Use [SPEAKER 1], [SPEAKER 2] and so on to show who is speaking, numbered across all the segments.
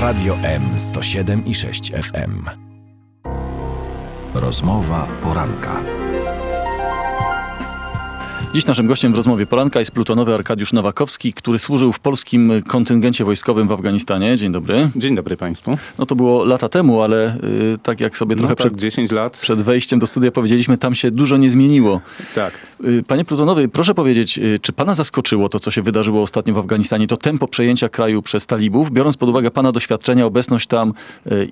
[SPEAKER 1] Radio M 107 i 6 FM. Rozmowa poranka.
[SPEAKER 2] Dziś naszym gościem w rozmowie poranka jest plutonowy Arkadiusz Nowakowski, który służył w polskim kontyngencie wojskowym w Afganistanie. Dzień dobry.
[SPEAKER 3] Dzień dobry Państwu.
[SPEAKER 2] No to było lata temu, ale y, tak jak sobie trochę
[SPEAKER 3] no tak,
[SPEAKER 2] przed,
[SPEAKER 3] 10 lat.
[SPEAKER 2] przed wejściem do studia powiedzieliśmy, tam się dużo nie zmieniło.
[SPEAKER 3] Tak.
[SPEAKER 2] Y, Panie plutonowy, proszę powiedzieć, y, czy pana zaskoczyło to, co się wydarzyło ostatnio w Afganistanie, to tempo przejęcia kraju przez talibów, biorąc pod uwagę pana doświadczenia, obecność tam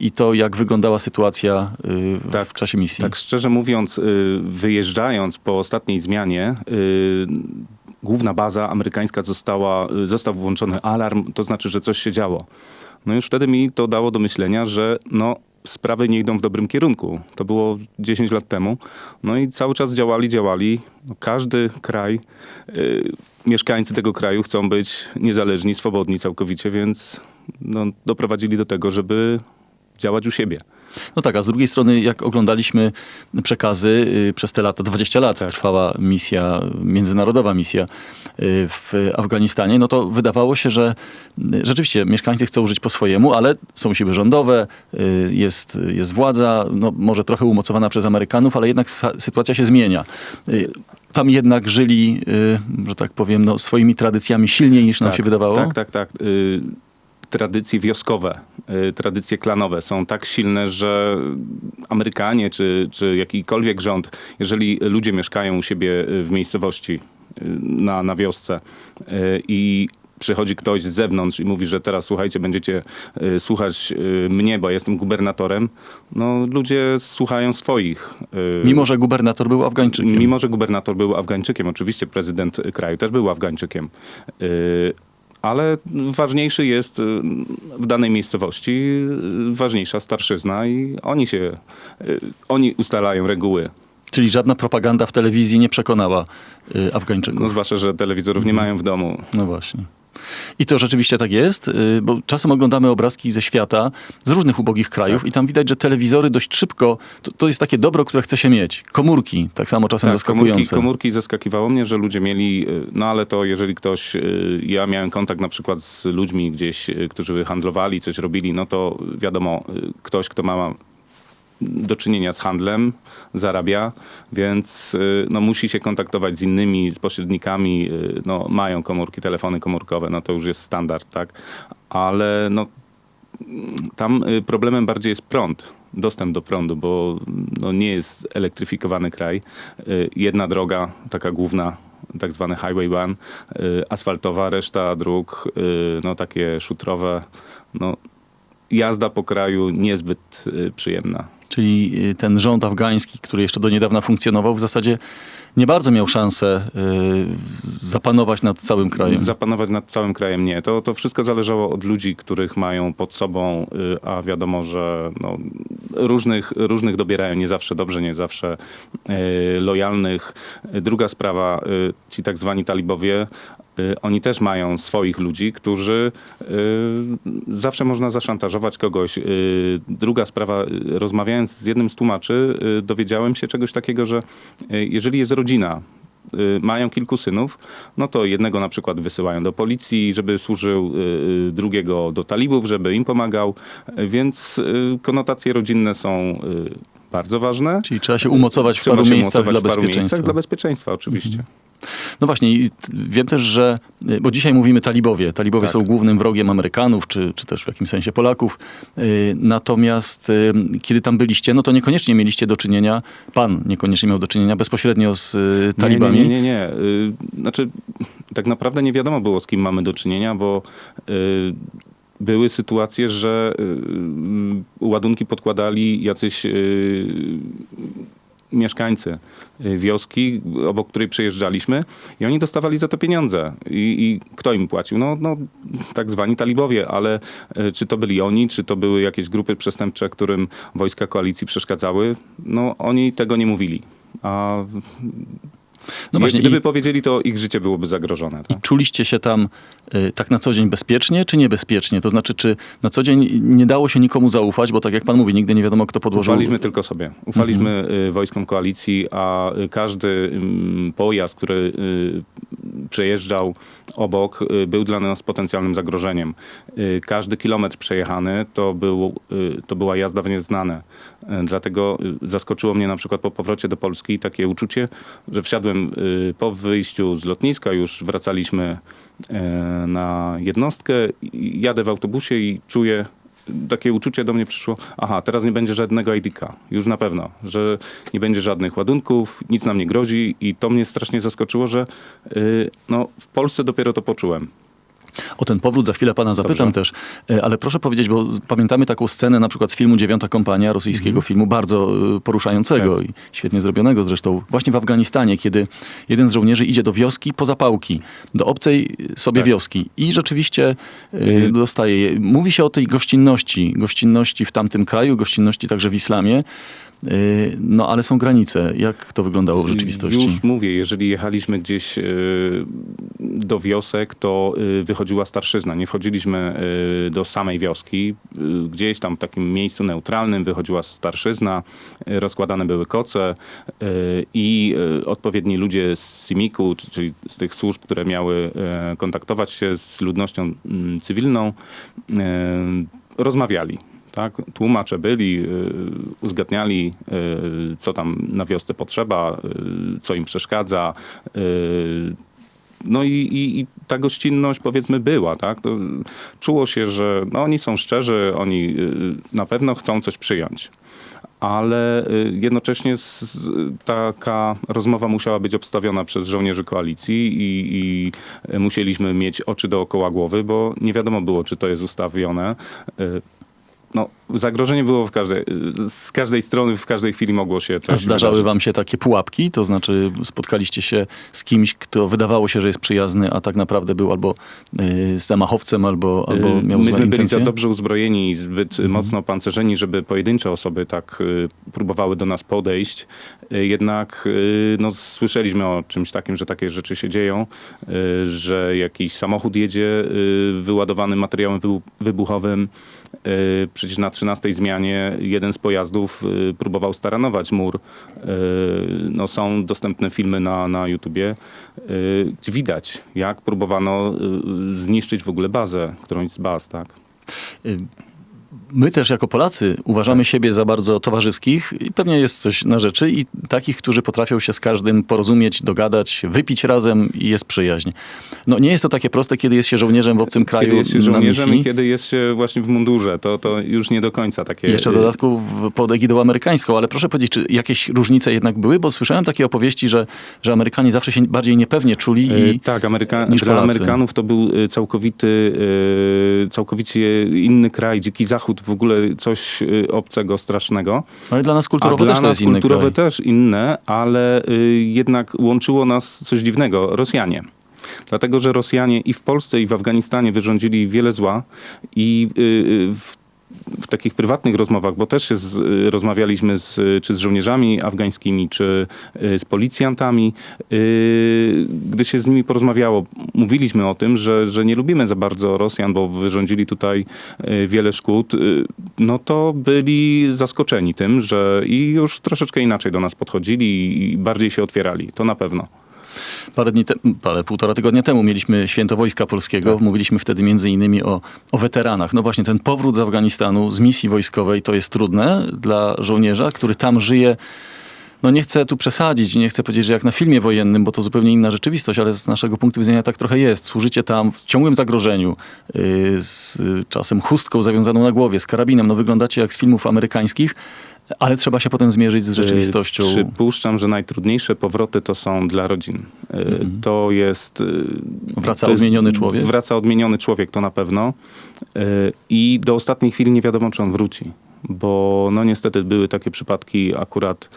[SPEAKER 2] i to, jak wyglądała sytuacja w,
[SPEAKER 3] Tak,
[SPEAKER 2] w czasie misji?
[SPEAKER 3] Tak szczerze mówiąc, wyjeżdżając po ostatniej zmianie, główna baza amerykańska została, y, został włączony alarm, to znaczy, że coś się działo. No już wtedy mi to dało do myślenia, że no, sprawy nie idą w dobrym kierunku. To było 10 lat temu. No i cały czas działali, działali. No, każdy kraj, y, mieszkańcy tego kraju chcą być niezależni, swobodni całkowicie, więc no, doprowadzili do tego, żeby działać u siebie.
[SPEAKER 2] No tak, a z drugiej strony, jak oglądaliśmy przekazy y, przez te lata, 20 lat
[SPEAKER 3] Tak.
[SPEAKER 2] trwała misja, międzynarodowa misja y, w Afganistanie, no to wydawało się, że y, rzeczywiście mieszkańcy chcą żyć po swojemu, ale są siły rządowe, jest, jest władza, no może trochę umocowana przez Amerykanów, ale jednak sytuacja się zmienia. Tam jednak żyli, że tak powiem, no, swoimi tradycjami silniej niż nam
[SPEAKER 3] tak,
[SPEAKER 2] się wydawało.
[SPEAKER 3] Tak, tak, tak. Tradycje wioskowe, y, tradycje klanowe są tak silne, że Amerykanie czy, czy jakikolwiek rząd, jeżeli ludzie mieszkają u siebie y, w miejscowości, y, na, na wiosce i przychodzi ktoś z zewnątrz i mówi, że teraz słuchajcie, będziecie y, słuchać y, mnie, bo ja jestem gubernatorem, no ludzie słuchają swoich. y,
[SPEAKER 2] Mimo, że gubernator był Afgańczykiem.
[SPEAKER 3] Mimo, że gubernator był Afgańczykiem, oczywiście prezydent kraju też był Afgańczykiem. Ale ważniejszy jest y, w danej miejscowości y, ważniejsza starszyzna i oni się, y, oni ustalają reguły.
[SPEAKER 2] Czyli żadna propaganda w telewizji nie przekonała Afgańczyków.
[SPEAKER 3] No zwłaszcza, że telewizorów nie mają w domu.
[SPEAKER 2] No właśnie. I to rzeczywiście tak jest, y, bo czasem oglądamy obrazki ze świata, z różnych ubogich krajów
[SPEAKER 3] Tak.
[SPEAKER 2] i tam widać, że telewizory dość szybko, to, to jest takie dobro, które chce się mieć. Komórki, tak samo czasem
[SPEAKER 3] Tak, komórki,
[SPEAKER 2] zaskakujące.
[SPEAKER 3] komórki zaskakiwało mnie, że ludzie mieli, y, no ale to jeżeli ktoś, y, ja miałem kontakt na przykład z ludźmi gdzieś, którzy handlowali, coś robili, no to wiadomo, ktoś, kto ma do czynienia z handlem, zarabia, więc y, no, musi się kontaktować z innymi, z pośrednikami, y, no, mają komórki, telefony komórkowe, no to już jest standard, tak, ale no, tam y, problemem bardziej jest prąd, dostęp do prądu, bo no, nie jest elektryfikowany kraj. Jedna droga, taka główna, tak zwany Highway One, asfaltowa, reszta dróg, no takie szutrowe, no jazda po kraju niezbyt przyjemna.
[SPEAKER 2] Czyli y, ten rząd afgański, który jeszcze do niedawna funkcjonował, w zasadzie nie bardzo miał szansę y, zapanować nad całym krajem.
[SPEAKER 3] Zapanować nad całym krajem nie. To, to wszystko zależało od ludzi, których mają pod sobą, y, a wiadomo, że no, różnych, różnych dobierają nie zawsze dobrze, nie zawsze lojalnych. Druga sprawa, ci tak zwani talibowie, oni też mają swoich ludzi, którzy y, zawsze można zaszantażować kogoś. Y, Druga sprawa, y, rozmawiając z jednym z tłumaczy, y, dowiedziałem się czegoś takiego, że y, jeżeli jest rodzina, y, mają kilku synów, no to jednego na przykład wysyłają do policji, żeby służył, y, y, drugiego do talibów, żeby im pomagał, y, więc y, konotacje rodzinne są y, bardzo ważne.
[SPEAKER 2] Czyli trzeba się umocować w
[SPEAKER 3] Trzeba
[SPEAKER 2] paru miejscach dla
[SPEAKER 3] w paru
[SPEAKER 2] bezpieczeństwa.
[SPEAKER 3] miejscach dla bezpieczeństwa, oczywiście.
[SPEAKER 2] No właśnie, wiem też, że, y, bo dzisiaj mówimy talibowie. Talibowie
[SPEAKER 3] Tak.
[SPEAKER 2] są głównym wrogiem Amerykanów, czy, czy też w jakimś sensie Polaków. Y, Natomiast y, kiedy tam byliście, no to niekoniecznie mieliście do czynienia, pan niekoniecznie miał do czynienia bezpośrednio z talibami.
[SPEAKER 3] Nie, nie, nie. nie. Y, Znaczy, tak naprawdę nie wiadomo było, z kim mamy do czynienia, bo były sytuacje, że ładunki podkładali jacyś mieszkańcy y, wioski, obok której przejeżdżaliśmy i oni dostawali za to pieniądze. I, i kto im płacił? No, no, tak zwani talibowie, ale y, czy to byli oni, czy to były jakieś grupy przestępcze, którym wojska koalicji przeszkadzały? No, oni tego nie mówili. A
[SPEAKER 2] No właśnie,
[SPEAKER 3] gdyby
[SPEAKER 2] i-
[SPEAKER 3] powiedzieli, to ich życie byłoby zagrożone.
[SPEAKER 2] I
[SPEAKER 3] Tak?
[SPEAKER 2] czuliście się tam y, tak na co dzień bezpiecznie, czy niebezpiecznie? To znaczy, czy na co dzień nie dało się nikomu zaufać, bo tak jak pan mówi, nigdy nie wiadomo, kto podłożył...
[SPEAKER 3] Ufaliśmy tylko sobie. Ufaliśmy y, wojskom koalicji, a y, każdy ym, pojazd, który y, przejeżdżał obok y, był dla nas potencjalnym zagrożeniem. Y, Każdy kilometr przejechany to, był, y, to była jazda w nieznane. Dlatego zaskoczyło mnie na przykład po powrocie do Polski takie uczucie, że wsiadłem po wyjściu z lotniska, już wracaliśmy e, na jednostkę, jadę w autobusie i czuję takie uczucie do mnie przyszło, aha, teraz nie będzie żadnego ID-ka, już na pewno, że nie będzie żadnych ładunków, nic nam nie grozi i to mnie strasznie zaskoczyło, że y, no, w Polsce dopiero to poczułem.
[SPEAKER 2] O ten powrót za chwilę pana zapytam też, E, ale proszę powiedzieć, bo pamiętamy taką scenę na przykład z filmu Dziewiąta Kompania, rosyjskiego filmu, bardzo e, poruszającego
[SPEAKER 3] Tak.
[SPEAKER 2] i świetnie zrobionego zresztą, właśnie w Afganistanie, kiedy jeden z żołnierzy idzie do wioski po zapałki, do obcej sobie
[SPEAKER 3] Tak.
[SPEAKER 2] wioski i rzeczywiście
[SPEAKER 3] Y-
[SPEAKER 2] dostaje je. Mówi się o tej gościnności, gościnności w tamtym kraju, gościnności także w islamie, no ale są granice. Jak to wyglądało w rzeczywistości?
[SPEAKER 3] Już mówię, jeżeli jechaliśmy gdzieś y, do wiosek, to y, wychodziła starszyzna. Nie wchodziliśmy y, do samej wioski. Y, Gdzieś tam w takim miejscu neutralnym wychodziła starszyzna, y, rozkładane były koce y, i y, odpowiedni ludzie z CIMIK-u, czy- czyli z tych służb, które miały y, kontaktować się z ludnością mm, cywilną, y, rozmawiali. Tak? Tłumacze byli, y, uzgadniali, y, co tam na wiosce potrzeba, y, co im przeszkadza. No i, i, i ta gościnność powiedzmy była, tak? Czuło się, że no, oni są szczerzy, oni na pewno chcą coś przyjąć. Ale jednocześnie taka rozmowa musiała być obstawiona przez żołnierzy koalicji i, i musieliśmy mieć oczy dookoła głowy, bo nie wiadomo było, czy to jest ustawione. No, zagrożenie było w każdej, z każdej strony, w każdej chwili mogło się coś
[SPEAKER 2] zdarzały
[SPEAKER 3] wydarzyć.
[SPEAKER 2] wam się takie pułapki? To znaczy spotkaliście się z kimś, kto wydawało się, że jest przyjazny, a tak naprawdę był albo y, z zamachowcem, albo, albo
[SPEAKER 3] Y,
[SPEAKER 2] miał złe
[SPEAKER 3] Myśmy byli
[SPEAKER 2] intencje?
[SPEAKER 3] za dobrze uzbrojeni i zbyt
[SPEAKER 2] Mhm.
[SPEAKER 3] mocno pancerzeni, żeby pojedyncze osoby tak y, próbowały do nas podejść. Y, Jednak y, no, słyszeliśmy o czymś takim, że takie rzeczy się dzieją, y, że jakiś samochód jedzie y, wyładowany materiałem wybu- wybuchowym. Y, Przecież na 13 zmianie jeden z pojazdów y, próbował staranować mur. Y, No, są dostępne filmy na, na YouTubie, y, gdzie widać, jak próbowano zniszczyć w ogóle bazę, którąś z baz, tak?
[SPEAKER 2] My też jako Polacy uważamy siebie za bardzo towarzyskich i pewnie jest coś na rzeczy i takich, którzy potrafią się z każdym porozumieć, dogadać, wypić razem i jest przyjaźń. No nie jest to takie proste, kiedy jest się żołnierzem w obcym kraju
[SPEAKER 3] Kiedy jest się
[SPEAKER 2] na
[SPEAKER 3] żołnierzem
[SPEAKER 2] misji.
[SPEAKER 3] i kiedy jest się właśnie w mundurze, to, to już nie do końca takie...
[SPEAKER 2] Jeszcze w dodatku pod egidą amerykańską, ale proszę powiedzieć, czy jakieś różnice jednak były? Bo słyszałem takie opowieści, że, że Amerykanie zawsze się bardziej niepewnie czuli
[SPEAKER 3] y,
[SPEAKER 2] i
[SPEAKER 3] Tak, Ameryka...
[SPEAKER 2] niż
[SPEAKER 3] dla
[SPEAKER 2] Polacy.
[SPEAKER 3] Amerykanów to był y, całkowity, y, całkowicie inny kraj, dziki zachód, w ogóle coś y, obcego, strasznego.
[SPEAKER 2] ale dla nas
[SPEAKER 3] dla
[SPEAKER 2] też
[SPEAKER 3] nas kulturowe też inne, ale y, jednak łączyło nas coś dziwnego. Rosjanie. Dlatego, że Rosjanie i w Polsce, i w Afganistanie wyrządzili wiele zła i y, w, w takich prywatnych rozmowach, bo też z, y, rozmawialiśmy z, czy z żołnierzami afgańskimi, czy y, z policjantami, y, gdy się z nimi porozmawiało, mówiliśmy o tym, że, że nie lubimy za bardzo Rosjan, bo wyrządzili tutaj y, wiele szkód, y, no to byli zaskoczeni tym, że i już troszeczkę inaczej do nas podchodzili i bardziej się otwierali. To na pewno.
[SPEAKER 2] Parę dni temu, parę, półtora tygodnia temu mieliśmy Święto Wojska Polskiego.
[SPEAKER 3] Tak.
[SPEAKER 2] Mówiliśmy wtedy między innymi o, o weteranach. No właśnie, ten powrót z Afganistanu, z misji wojskowej, to jest trudne dla żołnierza, który tam żyje. No nie chcę tu przesadzić, nie chcę powiedzieć, że jak na filmie wojennym, bo to zupełnie inna rzeczywistość, ale z naszego punktu widzenia tak trochę jest. Służycie tam w ciągłym zagrożeniu, yy, z czasem chustką zawiązaną na głowie, z karabinem. No wyglądacie jak z filmów amerykańskich, ale trzeba się potem zmierzyć z rzeczywistością.
[SPEAKER 3] Y, Przypuszczam, że najtrudniejsze powroty to są dla rodzin. Y, To jest... y,
[SPEAKER 2] Mhm. Wraca
[SPEAKER 3] to jest-
[SPEAKER 2] odmieniony człowiek?
[SPEAKER 3] Wraca odmieniony człowiek, to na pewno. I do ostatniej chwili nie wiadomo, czy on wróci. Bo no niestety były takie przypadki, akurat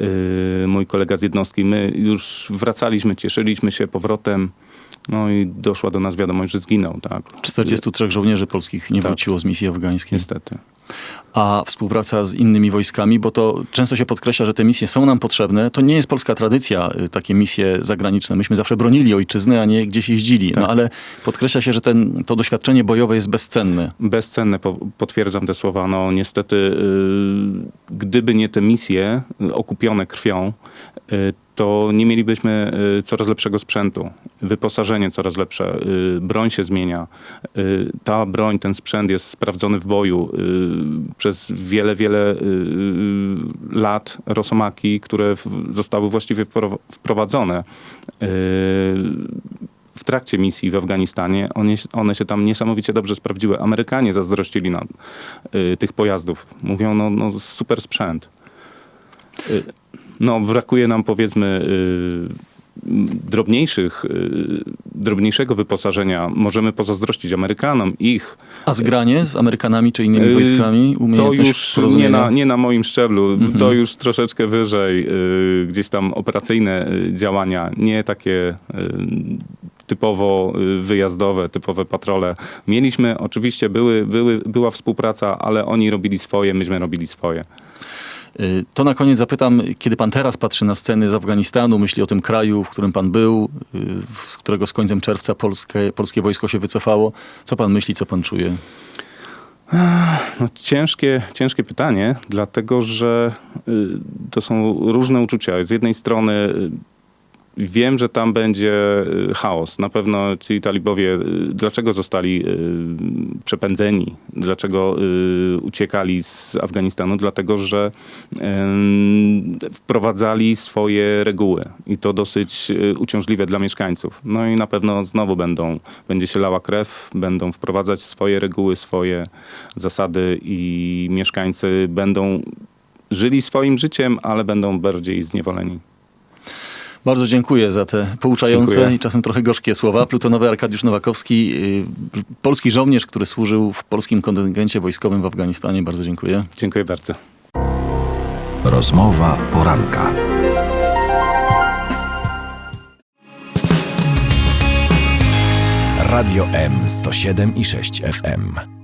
[SPEAKER 3] y, mój kolega z jednostki, my już wracaliśmy, cieszyliśmy się powrotem, no i doszła do nas wiadomość, że zginął, tak?
[SPEAKER 2] 43 żołnierzy polskich nie
[SPEAKER 3] Tak.
[SPEAKER 2] wróciło z misji afgańskiej.
[SPEAKER 3] Niestety.
[SPEAKER 2] A współpraca z innymi wojskami, bo to często się podkreśla, że te misje są nam potrzebne. To nie jest polska tradycja, y, takie misje zagraniczne. Myśmy zawsze bronili ojczyzny, a nie gdzieś jeździli. No
[SPEAKER 3] Tak.
[SPEAKER 2] ale podkreśla się, że ten, to doświadczenie bojowe jest bezcenne.
[SPEAKER 3] Bezcenne, po, potwierdzam te słowa. No niestety, y, gdyby nie te misje y, okupione krwią, y, to nie mielibyśmy y, coraz lepszego sprzętu, wyposażenie coraz lepsze, y, broń się zmienia. Y, Ta broń, ten sprzęt jest sprawdzony w boju przez wiele, wiele lat. Rosomaki, które zostały właściwie wpro- wprowadzone w trakcie misji w Afganistanie, one, się tam niesamowicie dobrze sprawdziły. Amerykanie zazdrościli nam tych pojazdów. Mówią, no, no super sprzęt. No, brakuje nam powiedzmy y, drobniejszych, y, drobniejszego wyposażenia. Możemy pozazdrościć Amerykanom ich.
[SPEAKER 2] A zgranie z Amerykanami czy innymi
[SPEAKER 3] Y,
[SPEAKER 2] wojskami?
[SPEAKER 3] To już nie na, nie na moim szczeblu, to już troszeczkę wyżej, gdzieś tam operacyjne działania, nie takie typowo wyjazdowe, typowe patrole. Mieliśmy, oczywiście były, były, była współpraca, ale oni robili swoje, myśmy robili swoje.
[SPEAKER 2] Y, To na koniec zapytam, kiedy pan teraz patrzy na sceny z Afganistanu, myśli o tym kraju, w którym pan był, y, z którego z końcem czerwca polskie, polskie wojsko się wycofało. Co pan myśli, co pan czuje?
[SPEAKER 3] No, ciężkie, ciężkie pytanie, dlatego że y, to są różne uczucia. Z jednej strony wiem, że tam będzie y, chaos. Na pewno ci talibowie, y, dlaczego zostali y, przepędzeni, dlaczego uciekali z Afganistanu? Dlatego, że wprowadzali swoje reguły i to dosyć uciążliwe dla mieszkańców. No i na pewno znowu będą, będzie się lała krew, będą wprowadzać swoje reguły, swoje zasady i mieszkańcy będą żyli swoim życiem, ale będą bardziej zniewoleni.
[SPEAKER 2] Bardzo dziękuję za te pouczające
[SPEAKER 3] Dziękuję.
[SPEAKER 2] i czasem trochę gorzkie słowa. Plutonowy Arkadiusz Nowakowski, y, polski żołnierz, który służył w polskim kontyngencie wojskowym w Afganistanie. Bardzo dziękuję.
[SPEAKER 3] Dziękuję bardzo.
[SPEAKER 1] Rozmowa poranka. Radio M 107 i 6 FM.